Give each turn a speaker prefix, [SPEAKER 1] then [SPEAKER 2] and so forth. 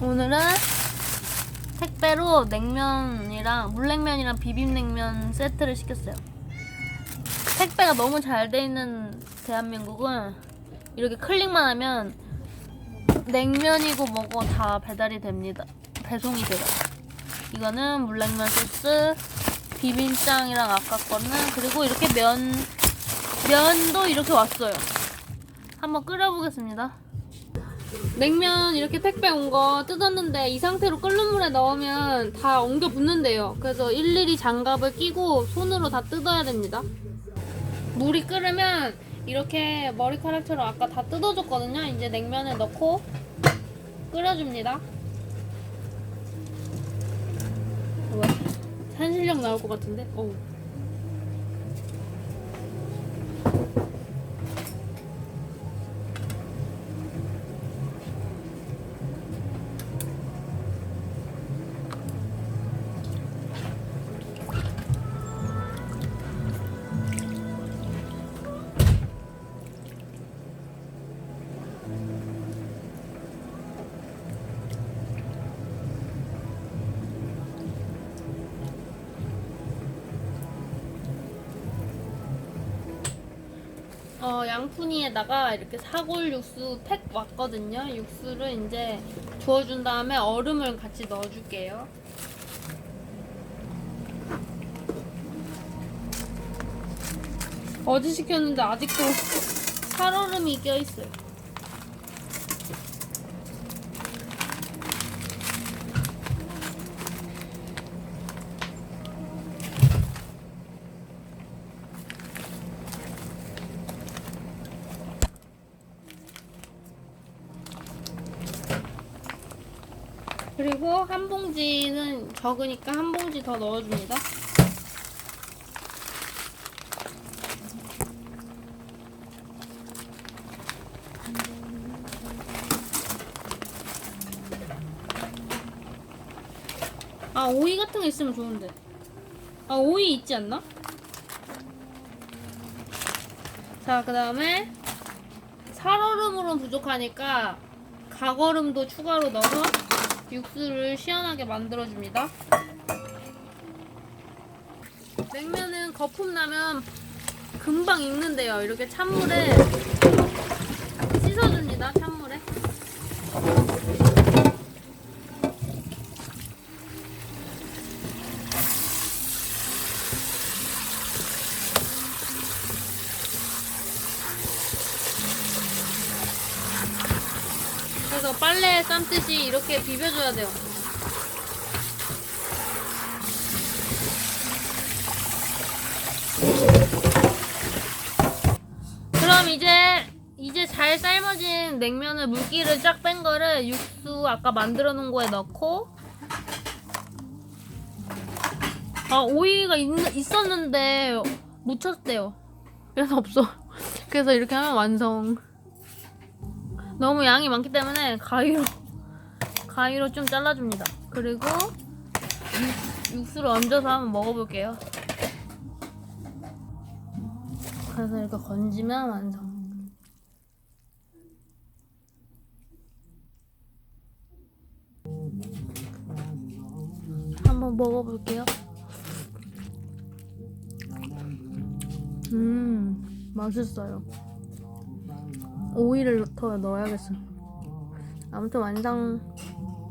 [SPEAKER 1] 오늘은 택배로 냉면이랑 물냉면이랑 비빔냉면 세트를 시켰어요. 택배가 너무 잘 돼 있는 대한민국은 이렇게 클릭만 하면 냉면이고 뭐고 다 배달이 됩니다. 배송이 돼요. 이거는 물냉면 소스, 비빔장이랑 아까 거는 그리고 이렇게 면 면도 이렇게 왔어요. 한번 끓여보겠습니다. 냉면 이렇게 택배 온 거 뜯었는데 이 상태로 끓는 물에 넣으면 다 엉겨 붙는데요. 그래서 일일이 장갑을 끼고 손으로 다 뜯어야 됩니다. 물이 끓으면 이렇게 머리카락처럼 아까 다 뜯어줬거든요. 이제 냉면을 넣고 끓여줍니다. 산신령 나올 것 같은데? 어우. 어, 양푼이에다가 이렇게 사골 육수 팩 왔거든요. 육수를 이제 부어준 다음에 얼음을 같이 넣어줄게요. 어제 시켰는데 아직도 살얼음이 껴있어요. 그리고 한 봉지는 적으니까 한 봉지 더 넣어줍니다. 아 오이 같은 거 있으면 좋은데. 아 오이 있지 않나? 자 그 다음에 살얼음으로는 부족하니까 가거름도 추가로 넣어서 육수를 시원하게 만들어줍니다. 냉면은 거품 나면 금방 익는데요. 이렇게 찬물에 씻어줍니다. 찬물에. 그래서 빨래 삶듯이 이렇게 비벼줘야 돼요. 그럼 이제 이제 잘 삶아진 냉면을 물기를 쫙 뺀 거를 육수 아까 만들어 놓은 거에 넣고 아 오이가 있, 있었는데 묻혔대요. 그래서 없어. 그래서 이렇게 하면 완성. 너무 양이 많기 때문에 가위로 가위로 좀 잘라줍니다. 그리고 육, 육수를 얹어서 한번 먹어볼게요. 그래서 이렇게 건지면 완성. 한번 먹어볼게요. 음, 맛있어요. 오이를 더 넣어야겠어. 아무튼 완성.